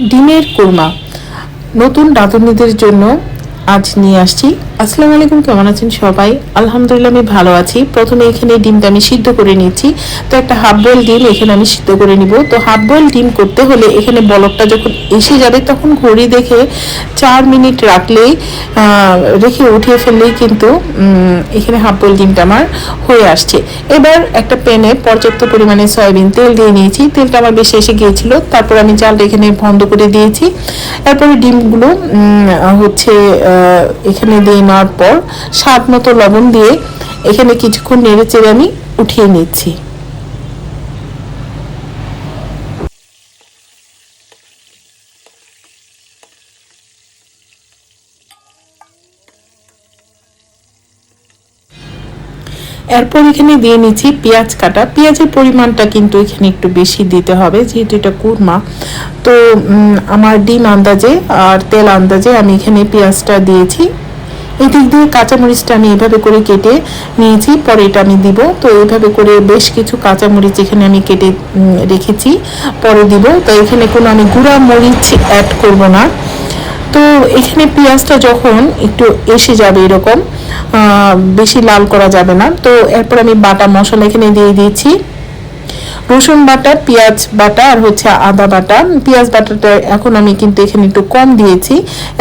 ডিমের কোরমা। নতুন রাঁধুনিদের জন্য আজ নিয়ে আসছি। আসসালামু আলাইকুম, কেমন আছেন সবাই? আলহামদুলিল্লাহ আমি ভালো আছি। প্রথমে এখানে ডিমটা আমি সিদ্ধ করে নিচ্ছি। তো একটা হাফ বয়েল ডিম এখানে আমি সিদ্ধ করে নিব। তো হাফ বয়েল ডিম করতে হলে এখানে বলকটা যখন এসে যাবে, তখন ঘড়ি দেখে চার মিনিট রাখলেই রেখে উঠিয়ে ফেললেই কিন্তু এখানে হাফ বয়েল ডিমটা আমার হয়ে আসছে। এবার একটা প্যানে পর্যাপ্ত পরিমাণে সয়াবিন তেল দিয়ে নিয়েছি। তেলটা আমার বেশি এসে গিয়েছিল। তারপর আমি চালটা এখানে বন্ধ করে দিয়েছি। এরপরে ডিমগুলো হচ্ছে এখানে দিয়ে নেওয়ার পর স্বাদ মতো লবণ দিয়ে এখানে কিছুক্ষণ নেড়ে চেড়ে আমি উঠিয়ে নিচ্ছি। এরপর এখানে দিয়ে নিচ্ছি পেঁয়াজ কাটা। পেঁয়াজের পরিমাণটা কিন্তু এখানে একটু বেশি দিতে হবে, যেহেতু এটা কুরমা। তো আমার ডিম আন্দাজে আর তেল আন্দাজে আমি এখানে পেঁয়াজটা দিয়েছি। এই দিক দিয়ে কাঁচামরিচটা আমি এভাবে করে কেটে নিয়েছি, পরে এটা আমি দিব। তো এইভাবে করে বেশ কিছু কাঁচামরিচ এখানে আমি কেটে রেখেছি, পরে দিব। তো, এখানে কোনো আমি গুঁড়া মরিচ অ্যাড করব না। তো এখানে পেঁয়াজটা যখন একটু এসে যাবে এরকম বেশি লাল করা যাবে না। তো এরপর আমি বাটা মশলা এখানে দিয়ে দিয়েছি। রসুন বাটা, পেঁয়াজ বাটা আর হচ্ছে আদা বাটা। পেঁয়াজ বাটাটা এখন আমি কিন্তু এখানে একটু কম দিয়েছি।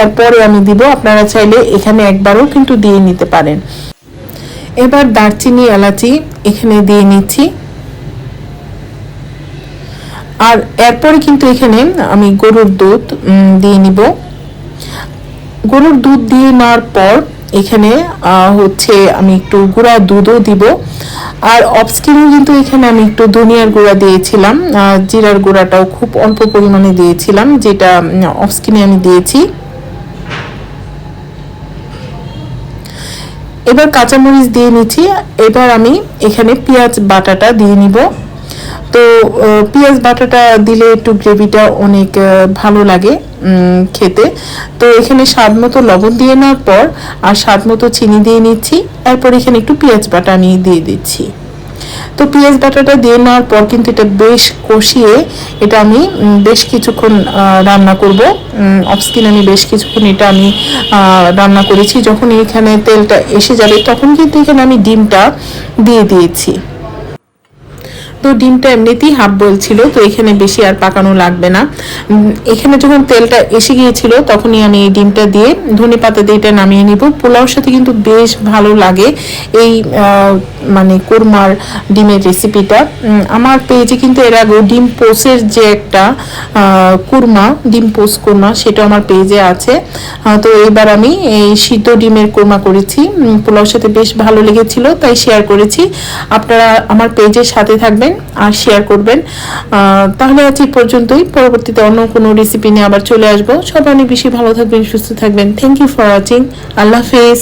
এরপরে আমি দিব, আপনারা চাইলে এখানে একবারও কিন্তু দিয়ে নিতে পারেন। এবার দারচিনি, এলাচি এখানে দিয়ে নিচ্ছি। আর এরপরে কিন্তু এখানে আমি গরুর দুধ দিয়ে নিব। গরুর দুধ দিয়ে নেওয়ার পর এখানে হচ্ছে আমি একটু গুঁড়া দুধও দিব। আর অফস্কিনে কিন্তু এখানে আমি একটু ধনিয়ার গুঁড়া দিয়েছিলাম। জিরার গুঁড়াটাও খুব অল্প পরিমাণে দিয়েছিলাম, যেটা অফস্কিনে আমি দিয়েছি। এবার কাঁচামরিচ দিয়ে নিচ্ছি। এবার আমি এখানে পেঁয়াজ বাটাটা দিয়ে নিব। তো পেঁয়াজ বাটাটা দিলে একটু গ্রেভিটা অনেক ভালো লাগে খেতে। তো এখানে স্বাদ মতো লবণ দিয়ে নেওয়ার পর আর স্বাদ মতো চিনি দিয়ে নিচ্ছি। এরপর এখানে একটু পেঁয়াজ বাটা আমি দিয়ে দিচ্ছি। তো পেঁয়াজ বাটাটা দিয়ে নেওয়ার পর কিন্তু এটা বেশ কষিয়ে এটা আমি বেশ কিছুক্ষণ রান্না করব। অফস্কিন আমি বেশ কিছুক্ষণ এটা আমি রান্না করেছি। যখন এখানে তেলটা এসে যাবে তখন কিন্তু এখানে আমি ডিমটা দিয়ে দিয়েছি। তো ডিমটা এমনিতেই হাফ বয়েল ছিল, তো এখানে বেশি আর পাকানো লাগবে না। এখানে যখন তেলটা এসে গিয়েছিল, তখনই আমি এই ডিমটা দিয়ে ধনে পাতা দিয়ে এটা নামিয়ে নিব। পোলাওর সাথে কিন্তু বেশ ভালো লাগে এই মানে কোরমার ডিমের রেসিপিটা আমার পেজে কিন্তু এর আগে ডিম পোসের যে একটা কুরমা, ডিম পোস কোরমা সেটা আমার পেজে আছে। তো এবার আমি এই সিদ্ধ ডিমের কোরমা করেছি। পোলাওর সাথে বেশ ভালো লেগেছিল, তাই শেয়ার করেছি। আপনারা আমার পেজের সাথে থাকবেন। আর শেয়ার করবেন। তাহলে আজ এই পর্যন্তই। পরবর্তীতে অন্য কোনো রেসিপি নিয়ে আবার চলে আসব। সবাই অনেক বেশি ভালো থাকবেন, সুস্থ থাকবেন। থ্যাংক ইউ ফর ওয়াচিং আল্লাহ হাফেজ।